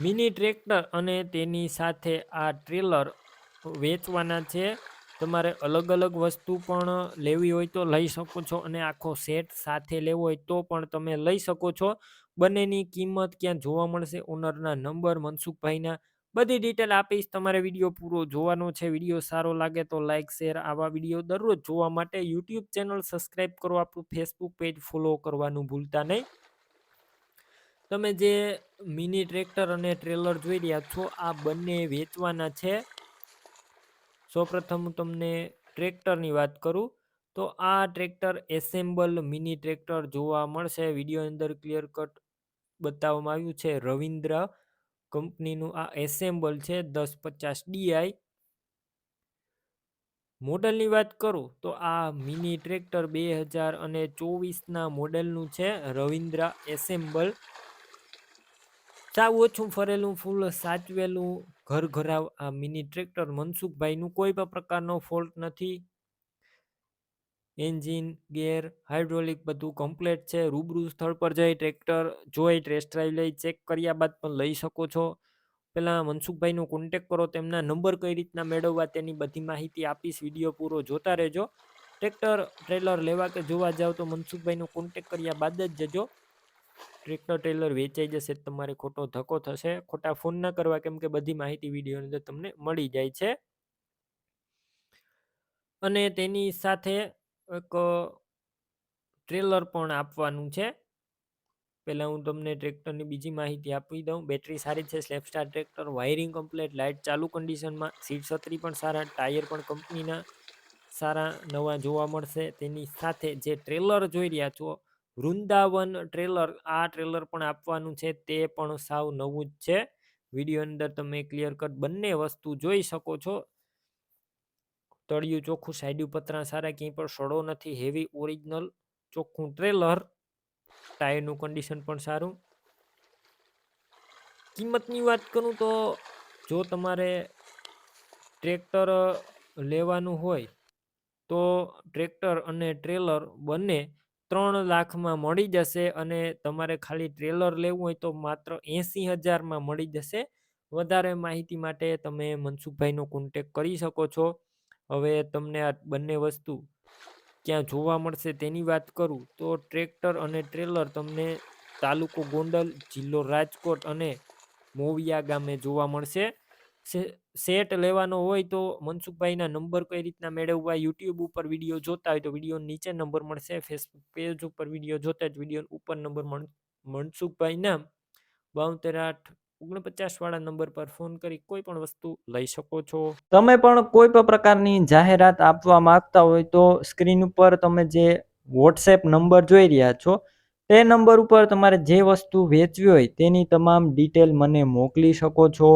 Mini tractor અને તેની સાથે આ ટ્રેલર વેચવાના છે. તમારે અલગ અલગ વસ્તુ પણ લેવી હોય તો લઈ શકો છો અને આખો સેટ સાથે લેવો હોય તો પણ તમે લઈ શકો છો. બંનેની કિંમત ક્યાં જોવા મળશે ઓનરના નંબર મનસુખભાઈના. બધી ડિટેલ આપીશ, તમારે વીડિયો પૂરો જોવાનો છે, વીડિયો સારો લાગે તો લાઇક શેર આવા વીડિયો દરરોજ જોવા માટે યુટ્યુબ ચેનલ સબસ્ક્રાઈબ કરો, આપણું ફેસબુક પેજ ફોલો કરવાનું ભૂલતા નહીં. તમે જે મિની ટ્રેક્ટર અને ટ્રેલર જોઈ રહ્યા છો, આ બંને વેચવાના છે. સૌપ્રથમ હું તમને ટ્રેક્ટરની વાત કરું. તો આ ટ્રેક્ટર એસેમ્બલ મિની ટ્રેક્ટર જોવા મળશે. વીડિયો અંદર ક્લિયર કટ બતાવવામાં આવ્યું છે. રવિન્દ્ર કંપનીનું આ એસેમ્બલ છે, દસ પચાસ ડીઆઈ મોડલની વાત કરું, તો આ મિની ટ્રેક્ટર બે હજાર અને ચોવીસના મોડેલનું છે. રવિન્દ્રા એસેમ્બલ સાવ ઓછું ફરેલું ફૂલ સાચવેલું, ઘર ઘરાવ, આ મિની ટ્રેક્ટર મનસુખભાઈનું કોઈ પણ પ્રકારનો ફોલ્ટ નથી. એન્જિન ગેર હાઇડ્રોલિક બધું કમ્પ્લેટ છે. રૂબરૂ સ્થળ પર જઈ ટ્રેક્ટર જોઈ ટેસ્ટ ડ્રાઈવ લઈ ચેક કર્યા બાદ પણ લઈ શકો છો. પહેલાં મનસુખભાઈનો કોન્ટેક કરો, તેમના નંબર કઈ રીતના મેળવવા તેની બધી માહિતી આપીશ. વીડિયો પૂરો જોતા રહેજો. ટ્રેક્ટર ટ્રેલર લેવા કે જોવા જાવ તો મનસુખભાઈનો કોન્ટેક કર્યા બાદ જ જજો. ટ્રેક્ટર ટ્રેલર વેચાઈ જશે તમારે ખોટો ધક્કો થશે. ખોટા ફોન ના કરવા કેમ કે બધી માહિતી વિડીયોની અંદર તમને મળી જાય છે. અને તેની સાથે એક ટ્રેલર પણ આપવાનું છે. પહેલાં હું તમને ટ્રેક્ટરની બીજી માહિતી આપી દઉં. બેટરી સારી છે સ્લેપસ્ટાર ટ્રેક્ટર, વાયરિંગ કમ્પ્લેટ, લાઇટ ચાલુ કન્ડિશનમાં સીટ છત્રી પણ સારા, ટાયર પણ કંપનીના સારા, નવા જોવા મળશે. તેની સાથે જે ટ્રેલર જોઈ રહ્યા છો વૃંદાવન ટ્રેલર, આ ટ્રેલર પણ આપવાનું છે, તે પણ સાવ નવું જ છે. વીડિયો અંદર તમે ક્લિયર કટ બંને વસ્તુ જોઈ શકો છો. તળિયું ચોખ્ખું સાઈડ પતરા સારા, ક્યાંય પણ સડો નથી હેવી ઓરિજિનલ ચોખ્ખું ટ્રેલર ટાયરનું કન્ડિશન પણ સારું. કિંમતની વાત કરું તો, જો તમારે ટ્રેક્ટર લેવાનું હોય, તો ટ્રેક્ટર અને ટ્રેલર બંને ત્રણ લાખમાં મળી જશે અને તમારે ખાલી ટ્રેલર લેવું હોય તો માત્ર એંસી હજારમાં મળી જશે. વધારે માહિતી માટે તમે મનસુખભાઈનો કોન્ટેક કરી શકો છો. હવે તમને આ બંને વસ્તુ ક્યાં જોવા મળશે તેની વાત કરું તો ટ્રેક્ટર અને ટ્રેલર તમને તાલુકો ગોંડલ, જિલ્લો રાજકોટ અને મોવિયા ગામે જોવા મળશે. સેટ લેવાનો હોય તો મનસુખભાઈના નંબર કઈ રીતના મેળવવા, યુટ્યુબ ઉપર વીડિયો જોતા હોય તો વીડિયો નીચે નંબર મળશે, ફેસબુક પેજ ઉપર વીડિયો જોતા જ વીડિયો ઉપર નંબર મનસુખભાઈના બાવતેર આઠ ઓગણપચાસ વાળા નંબર પર ફોન કરી કોઈ પણ વસ્તુ લઈ શકો છો. તમે પણ કોઈ પણ પ્રકારની જાહેરાત આપવા માંગતા હોય તો સ્ક્રીન ઉપર તમે જે વોટ્સએપ નંબર જોઈ રહ્યા છો, તે નંબર ઉપર તમારે જે વસ્તુ વેચવી હોય તેની તમામ ડિટેલ મને મોકલી શકો છો.